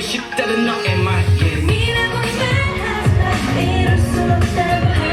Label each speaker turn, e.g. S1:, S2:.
S1: 싶다는 너의 말 yeah.
S2: 이라고 말하자 이럴 수 없다고